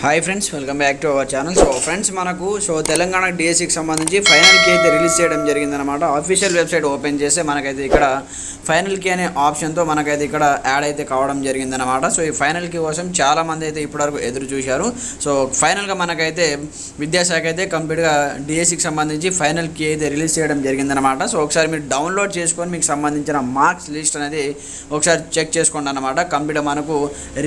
Hi friends welcome back to our channel so friends మనకు so Telangana డిఎస్సికి సంబంధించి final key అయితే రిలీజ్ చేయడం జరిగిందనమాట అఫీషియల్ వెబ్సైట్ ఓపెన్ చేస్తే మనకైతే ఇక్కడ ఫైనల్ కీ అనే ఆప్షన్తో మనకైతే ఇక్కడ యాడ్ అయితే కావడం జరిగిందనమాట సో ఈ ఫైనల్ కీ కోసం చాలా మంది అయితే ఇప్పటివరకు ఎదురు చూశారు. సో ఫైనల్గా మనకైతే విద్యాశాఖ అయితే కంప్లీట్గా డిఎస్సికి సంబంధించి ఫైనల్ కీ అయితే రిలీజ్ చేయడం జరిగిందనమాట సో ఒకసారి మీరు డౌన్లోడ్ చేసుకొని మీకు సంబంధించిన మార్క్స్ లిస్ట్ అనేది ఒకసారి చెక్ చేసుకోండి అనమాట కంప్లీట్ మనకు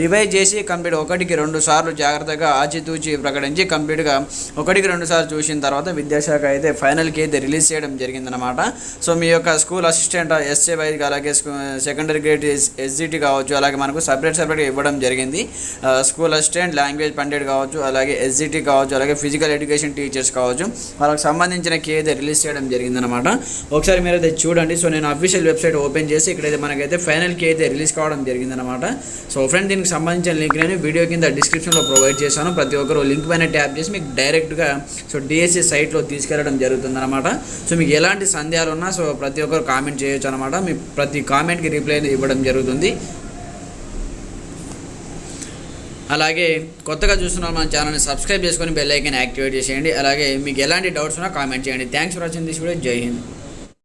రివైజ్ చేసి కంప్లీట్ ఒకటికి రెండు సార్లు జాగ్రత్తగా ఆచితూచి ప్రకటించి కంప్లీట్గా ఒకటికి రెండు సార్లు చూసిన తర్వాత విద్యాశాఖ అయితే ఫైనల్కి అయితే రిలీజ్ చేయడం జరిగిందనమాట సో మీ యొక్క స్కూల్ అసిస్టెంట్ ఎస్ఏ వైద్య అలాగే సెకండరీ గ్రేడ్ ఎస్జిటి కావచ్చు అలాగే మనకు సపరేట్ సపరేట్గా ఇవ్వడం జరిగింది. స్కూల్ అసిస్టెంట్ లాంగ్వేజ్ పండిట్ కావచ్చు అలాగే ఎస్జిటి కావచ్చు అలాగే ఫిజికల్ ఎడ్యుకేషన్ టీచర్స్ కావచ్చు వాళ్ళకి సంబంధించిన కే అయితే రిలీజ్ చేయడం జరిగిందనమాట ఒకసారి మీరు అయితే చూడండి. సో నేను అఫీషియల్ వెబ్సైట్ ఓపెన్ చేసి ఇక్కడైతే మనకైతే ఫైనల్ కే అయితే రిలీజ్ కావడం జరిగిందనమాట సో ఫ్రెండ్ దీనికి సంబంధించిన లింక్ నేను వీడియో కింద డిస్క్రిప్షన్లో ప్రొవైడ్ చేశాను. ప్రతి ఒక్కరు లింక్ పైన ట్యాప్ చేసి మీకు డైరెక్ట్గా సో డిఎస్సి సైట్లో తీసుకెళ్ళడం జరుగుతుందన్నమాట. సో మీకు ఎలాంటి సందేహాలు ఉన్నా సో ప్రతి ఒక్కరు కామెంట్ చేయొచ్చు అనమాట మీ ప్రతి కామెంట్కి రిప్లై ఇవ్వడం జరుగుతుంది. అలాగే కొత్తగా చూస్తున్న మన ఛానల్ని సబ్స్క్రైబ్ చేసుకొని బెల్ ఐకన్ యాక్టివేట్ చేసేయండి. అలాగే మీకు ఎలాంటి డౌట్స్ ఉన్నా కామెంట్ చేయండి. Thanks for watching this video జై హింద్.